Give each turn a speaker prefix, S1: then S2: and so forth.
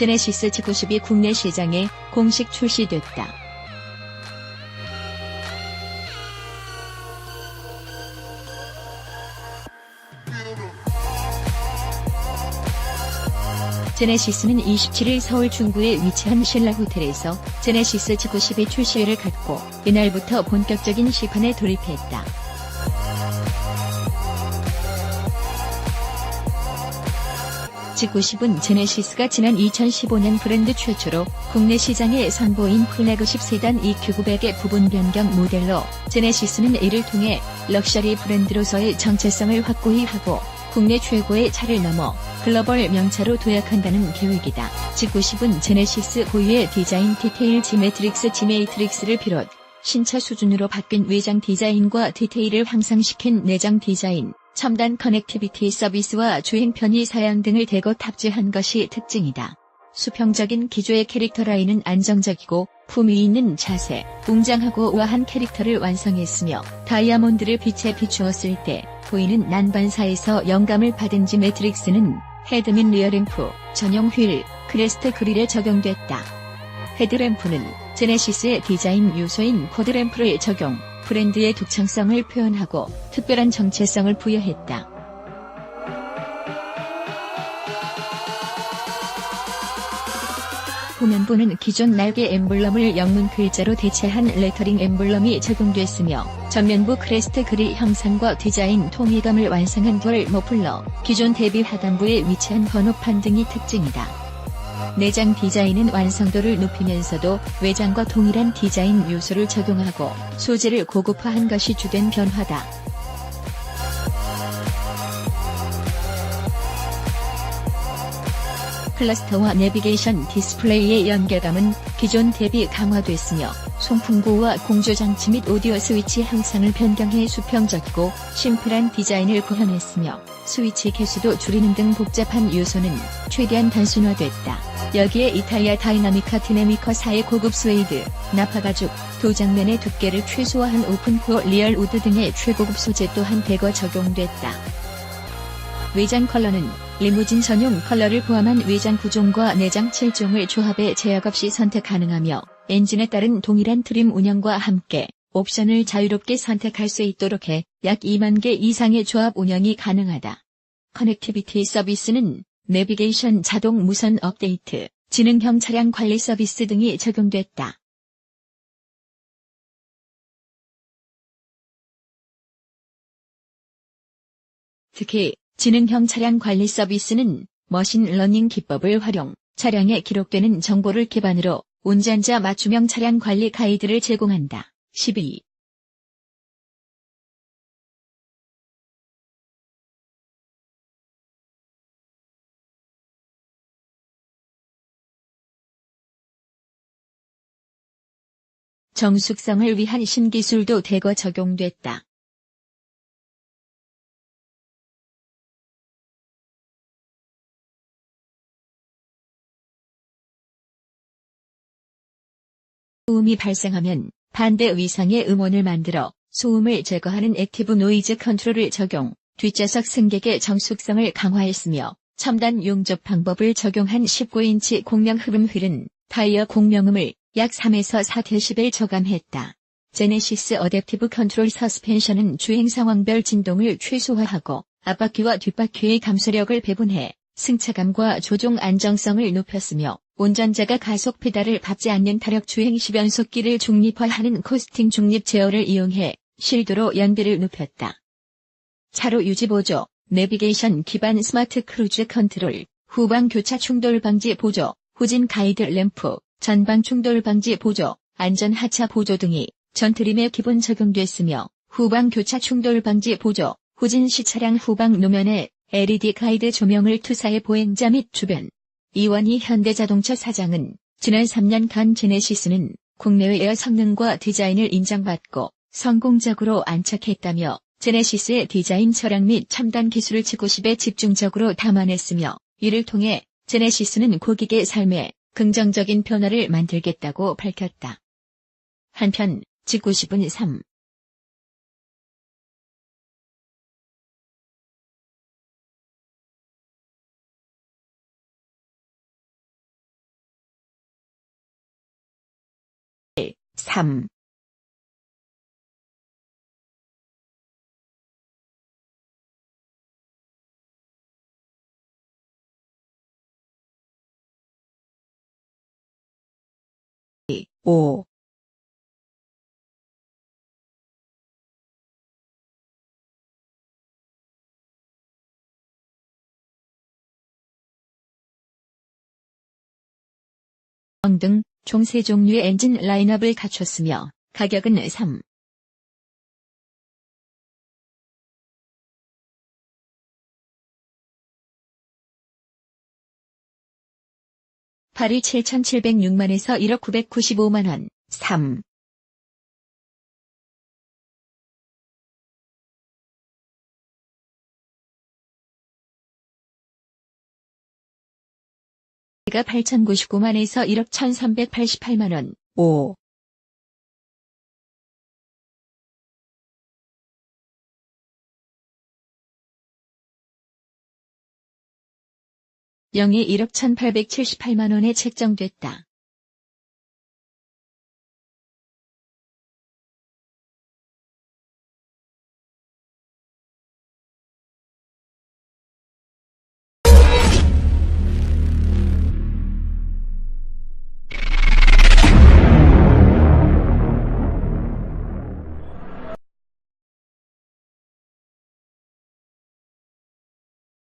S1: 제네시스 G90이 국내 시장에 공식 출시됐다. 제네시스는 27일 서울 중구에 위치한 신라 호텔에서 제네시스 G90의 출시회를 갖고 이날부터 본격적인 시판에 돌입했다. G90은 제네시스가 지난 2015년 브랜드 최초로 국내 시장에 선보인 플래그십 세단 EQ900의 부분 변경 모델로 제네시스는 이를 통해 럭셔리 브랜드로서의 정체성을 확고히 하고 국내 최고의 차를 넘어 글로벌 명차로 도약한다는 계획이다. G90은 제네시스 고유의 디자인 디테일 지메트릭스 지메이트릭스를 비롯 신차 수준으로 바뀐 외장 디자인과 디테일을 향상시킨 내장 디자인, 첨단 커넥티비티 서비스와 주행 편의 사양 등을 대거 탑재한 것이 특징이다. 수평적인 기조의 캐릭터 라인은 안정적이고 품위 있는 자세, 웅장하고 우아한 캐릭터를 완성했으며 다이아몬드를 빛에 비추었을 때 보이는 난반사에서 영감을 받은 지 매트릭스는 헤드 및 리어램프, 전용 휠, 크레스트 그릴에 적용됐다. 헤드램프는 제네시스의 디자인 요소인 코드램프를 적용, 브랜드의 독창성을 표현하고 특별한 정체성을 부여했다. 후면부는 기존 날개 엠블럼을 영문 글자로 대체한 레터링 엠블럼이 적용됐으며 전면부 크레스트 그릴 형상과 디자인 통일감을 완성한 듀얼 머플러, 기존 대비 하단부에 위치한 번호판 등이 특징이다. 내장 디자인은 완성도를 높이면서도 외장과 동일한 디자인 요소를 적용하고 소재를 고급화한 것이 주된 변화다. 클러스터와 내비게이션 디스플레이의 연결감은 기존 대비 강화됐으며 송풍구와 공조 장치 및 오디오 스위치 형상을 변경해 수평적이고 심플한 디자인을 구현했으며 스위치 개수도 줄이는 등 복잡한 요소는 최대한 단순화됐다. 여기에 이탈리아 다이나미카 디네미커4의 고급 스웨이드, 나파 가죽, 도장면의 두께를 최소화한 오픈코어 리얼 우드 등의 최고급 소재 또한 대거 적용됐다. 외장 컬러는 리무진 전용 컬러를 포함한 외장 9종과 내장 7종을 조합해 제약 없이 선택 가능하며 엔진에 따른 동일한 트림 운영과 함께 옵션을 자유롭게 선택할 수 있도록 해 약 2만 개 이상의 조합 운영이 가능하다. 커넥티비티 서비스는 내비게이션 자동 무선 업데이트, 지능형 차량 관리 서비스 등이 적용됐다. 특히 지능형 차량 관리 서비스는 머신 러닝 기법을 활용, 차량에 기록되는 정보를 기반으로 운전자 맞춤형 차량 관리 가이드를 제공한다. 12. 정숙성을 위한 신기술도 대거 적용됐다. 소음이 발생하면 반대 위상의 음원을 만들어 소음을 제거하는 액티브 노이즈 컨트롤을 적용, 뒷좌석 승객의 정숙성을 강화했으며 첨단 용접 방법을 적용한 19인치 공명 흡음 휠은 타이어 공명음을 약 3에서 4데시벨 저감했다. 제네시스 어댑티브 컨트롤 서스펜션은 주행 상황별 진동을 최소화하고 앞바퀴와 뒷바퀴의 감소력을 배분해 승차감과 조종 안정성을 높였으며 운전자가 가속 페달을 밟지 않는 타력 주행 시 변속기를 중립화하는 코스팅 중립 제어를 이용해 실도로 연비를 높였다. 차로 유지 보조, 내비게이션 기반 스마트 크루즈 컨트롤, 후방 교차 충돌 방지 보조, 후진 가이드 램프, 전방 충돌 방지 보조, 안전 하차 보조 등이 전 트림에 기본 적용됐으며 후방 교차 충돌 방지 보조, 후진 시 차량 후방 노면에 LED 가이드 조명을 투사해 보행자 및 주변, 이완희 현대자동차 사장은 지난 3년간 제네시스는 국내외의 성능과 디자인을 인정받고 성공적으로 안착했다며 제네시스의 디자인 철학 및 첨단 기술을 G90에 집중적으로 담아냈으며 이를 통해 제네시스는 고객의 삶에 긍정적인 변화를 만들겠다고 밝혔다. 한편 G90은 3. 3. 오. 등 총세 종류의 엔진 라인업을 갖췄으며 가격은 3. 팔이 7,706만에서 1억 995만원, 3. 가 8,099만에서 1억 1,388만원, 5. 영이 1억 1,878만원에 책정됐다.